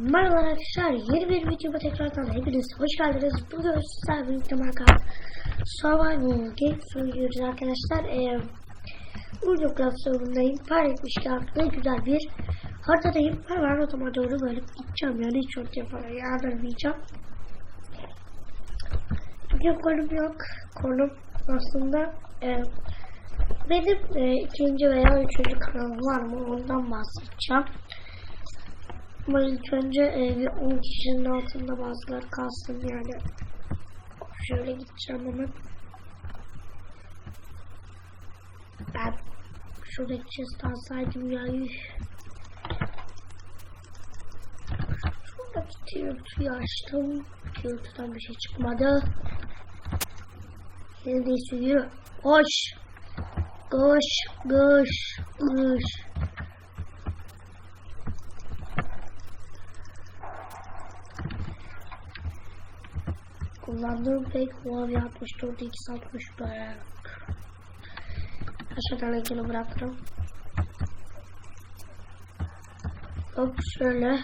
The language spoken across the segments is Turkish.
Merhaba arkadaşlar, yeni bir videoma tekrardan hepiniz hoş geldiniz. Bugün sizlerle birlikte Minecraft Survival Games oynuyoruz arkadaşlar. Ee, Urducraft sorunundayım. Paylaşmışken ne güzel bir haritadayım. Hemen otoma doğru böyle gideceğim yani hiç ortaya falan yardırmayacağım. Bugün konum yok. Konum aslında e, benim e, ikinci veya üçüncü kanalım var mı ondan bahsedeceğim. Ama ilk önce e, bir 10 kişinin altında bazıları kalsın yani. Şöyle gideceğim hemen. Ben şuradaki chest alsaydım ya. Şuradaki tiyörtüyü açtım. Tiyörtüden bir şey çıkmadı. Neredeyse yürü. Koş. Koş. Koş. Koş. Kullandığım pek Huawei 64 X60 be. Aşağıdan linkini bıraktım. Hop şöyle.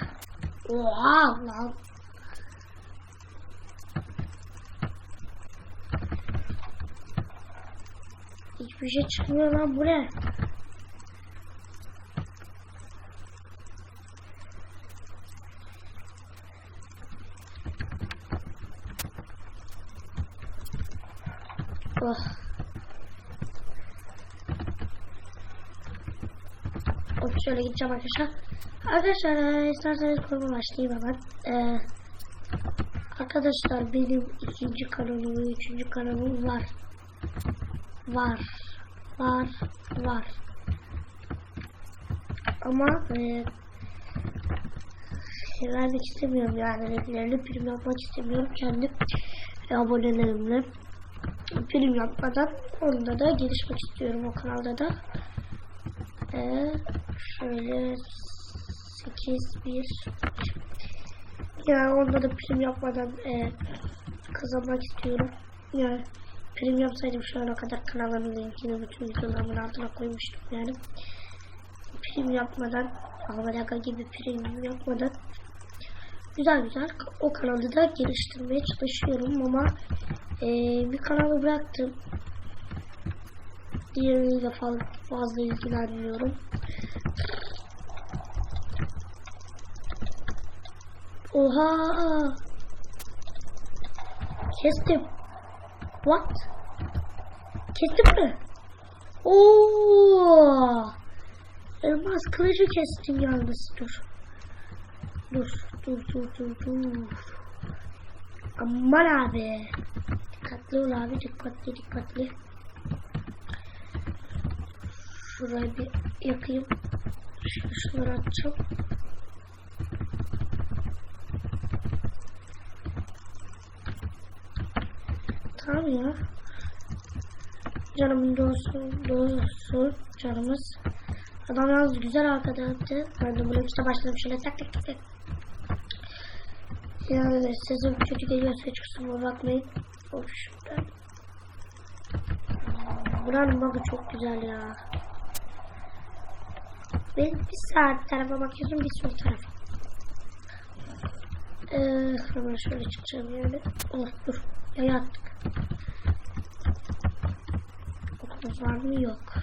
Oha lan. Hiçbir şey çıkmıyor lan bu ne? Oh. Hop şöyle gideceğim arkadaşlar. Arkadaşlar e, isterseniz konuma başlayayım hemen. Ee, arkadaşlar benim ikinci kanalım üçüncü kanalım var. Var. Var. Var. Ama e, vermek istemiyorum yani renklerini prim yapmak istemiyorum kendi abonelerimle film yapmadan onda da gelişmek istiyorum o kanalda da. Ee, şöyle 8 1 yani onda da prim yapmadan e, kazanmak istiyorum. Yani prim yapsaydım şu ana kadar kanalın linkini bütün videolarımın altına koymuştum yani. Prim yapmadan Ahmet gibi prim yapmadan güzel güzel o kanalı da geliştirmeye çalışıyorum ama ee, bir kanalı bıraktım. Diğeriyle falan fazla ilgilenmiyorum. Oha! Kestim. What? Kestim mi? Oo! Elmas kılıcı kestim yalnız. Dur. Dur, dur, dur, dur, dur. Aman abi. Dikkatli ol abi dikkatli dikkatli. Şurayı bir yakayım. Şunları atacağım. Tamam ya. Canımın doğrusu, doğrusu canımız. Adam yalnız güzel arkada attı. Ben de bunu işte başladım şöyle tak tak tak tak. Yani sesim kötü geliyorsa hiç kusuruma bakmayın. Şuradan. Buranın bug'ı çok güzel ya. Ben bir saat tarafa bakıyorum bir sol tarafa. Ee, hemen şöyle çıkacağım yani. Oh dur. Yaya attık. Okulumuz var mı? Yok.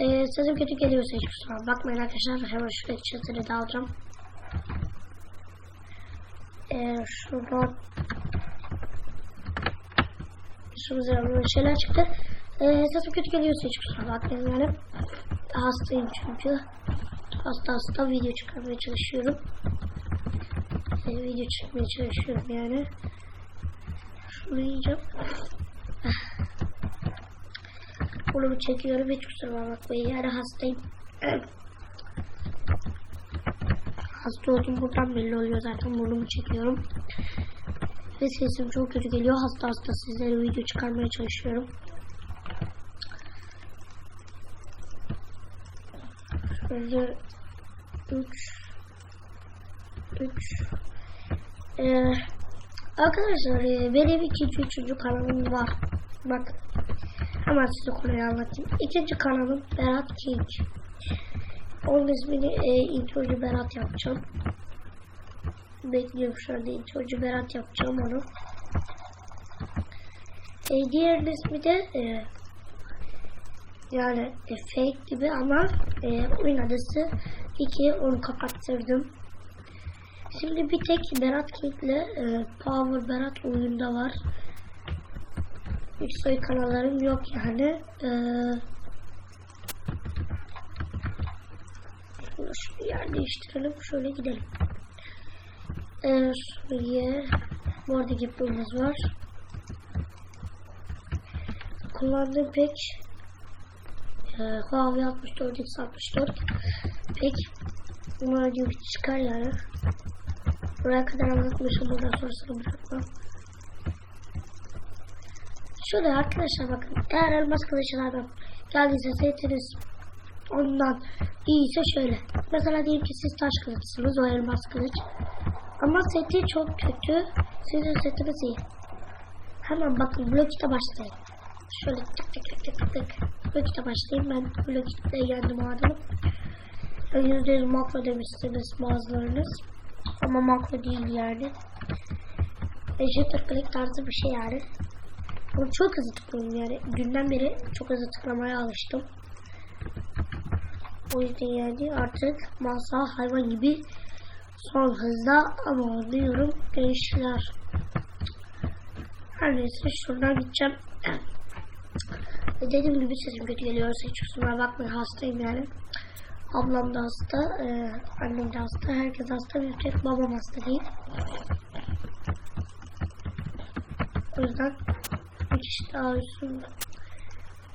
Ee, sesim kötü geliyorsa hiç kusura bakmayın arkadaşlar. Hemen şuradaki çizgileri de alacağım. Ee, şuradan Şurada şeyler çıktı. Ee, sesim kötü geliyorsa hiç kusura bakmayın yani. Hastayım çünkü. Hasta hasta video çıkarmaya çalışıyorum. Ee, video çıkmaya çalışıyorum yani. Şunu yiyeceğim. Bunu çekiyorum hiç kusura bakmayın yani hastayım. Hasta olduğum buradan belli oluyor zaten burnumu çekiyorum. Ve sesim çok kötü geliyor. Hasta hasta sizlere video çıkarmaya çalışıyorum. Şöyle 3 3 ee, Arkadaşlar e, benim ikinci üçüncü kanalım var. Bak hemen size konuyu anlatayım. İkinci kanalım Berat King. Onun ismini e, introcu Berat yapacağım. Bekliyorum şu anda introcu Berat yapacağım onu. E, diğer ismi de e, yani e, fake gibi ama e, oyun adası iki onu kapattırdım. Şimdi bir tek Berat King'le e, Power Berat oyunda var. Hiç soy kanallarım yok yani. E, şu yer değiştirelim. Şöyle gidelim. E, şuraya Border Gap'imiz var. Kullandığım pek e, Huawei 64 X64 pek umarım gibi çıkar yani. Buraya kadar anlatmışım buradan sonrasını bırakmam. Şurada arkadaşlar bakın eğer elmas kılıçlardan geldiyse setiniz ondan iyiyse şöyle. Mesela diyelim ki siz taş kılıçsınız o elmas kılıç. Ama seti çok kötü. Sizin setiniz iyi. Hemen bakın blokita başlayın. Şöyle tık tık tık tık tık. Blokita başlayayım. Ben blokita yendim adamı. Yüzde yüz makro demişsiniz bazılarınız. Ama makro değil yani. Jitter click tarzı bir şey yani. Ama çok hızlı tıklıyorum yani. Dünden beri çok hızlı tıklamaya alıştım. O yüzden yani artık masa hayvan gibi son hızda ama oluyorum gençler. Her neyse şuradan gideceğim. E, Dediğim gibi sesim kötü geliyorsa hiç kusura bakmayın hastayım yani. Ablam da hasta, e, annem de hasta, herkes hasta, bir tek babam hasta değil. O yüzden bir kişi daha olsun,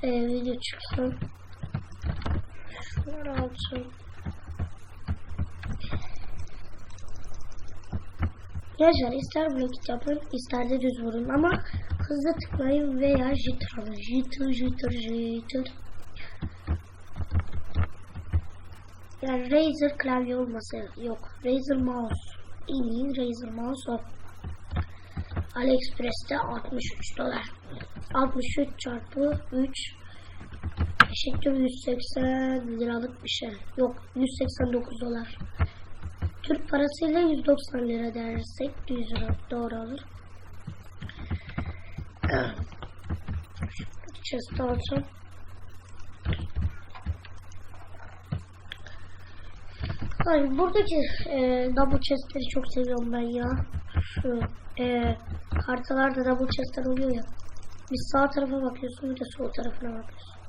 e, video çıksın. Şunları alsın. Gençler ister blokit yapın, ister de düz vurun ama hızlı tıklayın veya jitter alın. Jitter, jitter, jitter. Yani Razer klavye olması yok. Razer mouse. En iyi Razer mouse o. AliExpress'te 63 dolar. 63 çarpı 3 eşittir 180 liralık bir şey. Yok 189 dolar. Türk parasıyla 190 lira dersek 100 lira doğru olur. Chest alacağım. Ay buradaki e, double chestleri çok seviyorum ben ya. Şu e, haritalarda double chestler oluyor ya. Bir sağ tarafa bakıyorsun bir de sol tarafına bakıyorsun.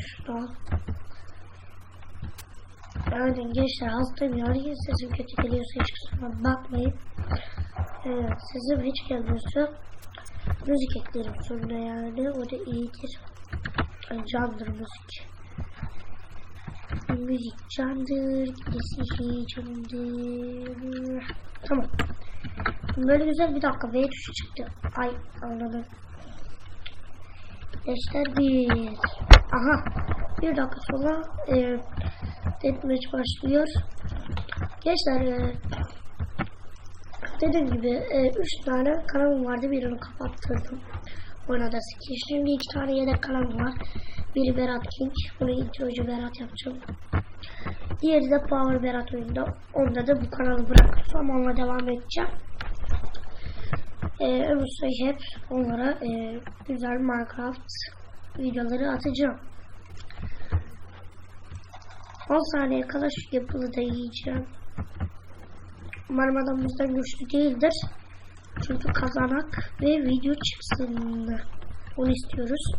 Şuradan. Yani gençler hastayım yani sesim kötü geliyorsa hiç kusura bakmayın. Evet, sesim hiç gelmiyorsa müzik eklerim sonra yani o da iyidir. Candır müzik. Müzik candır, gidesi candır. Tamam. Böyle güzel bir dakika V tuşu çıktı. Ay anladım. Gençler bir. Aha. Bir dakika sonra e, deathmatch başlıyor. Gençler e, dediğim gibi e, üç tane kanalım vardı. Birini kapattırdım. Oyun ki. Şimdi iki tane yedek kanalım var. Biri Berat King. Bunu introcu Berat yapacağım. Diğeri de Power Berat oyunda. Onda da bu kanalı bırakırsam onunla devam edeceğim. Ee, öbür hep onlara e, güzel Minecraft videoları atacağım. 10 saniye kala şu yapılı da yiyeceğim. Umarım adam bizden güçlü değildir. Çünkü kazanak ve video çıksın. Onu istiyoruz.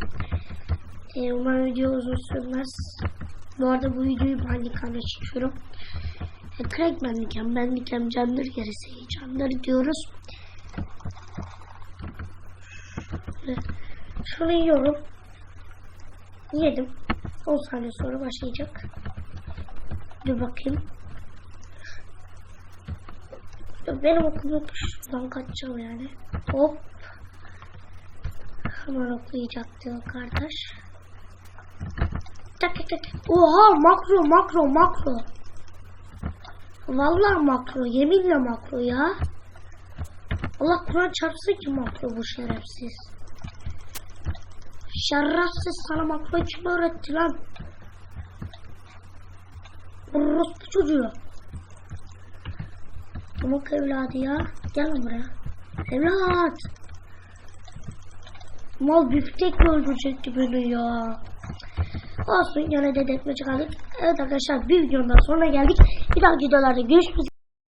Ee, umarım video uzun sürmez. Bu arada bu videoyu Bandicam'da çekiyorum. E, Craig Bandicam, Bandicam candır gerisi candır diyoruz. Şunu yiyorum. Yedim. 10 saniye sonra başlayacak. Dur bakayım. Benim okum yok. Şuradan kaçacağım yani. Hop. Hemen okuyacaktı o kardeş. Tak tak tak. Oha makro makro makro. Vallahi makro yeminle makro ya. Allah Kur'an çarpsın ki makro bu şerefsiz. Şerefsiz sana makro kim öğretti lan? Orospu çocuğu. Pamuk evladı ya. Gel lan buraya. Evlat. Mal biftek öldürecekti beni ya. Olsun yine de detme çıkardık. Evet arkadaşlar bir videodan sonra geldik. Bir dahaki videolarda görüşürüz.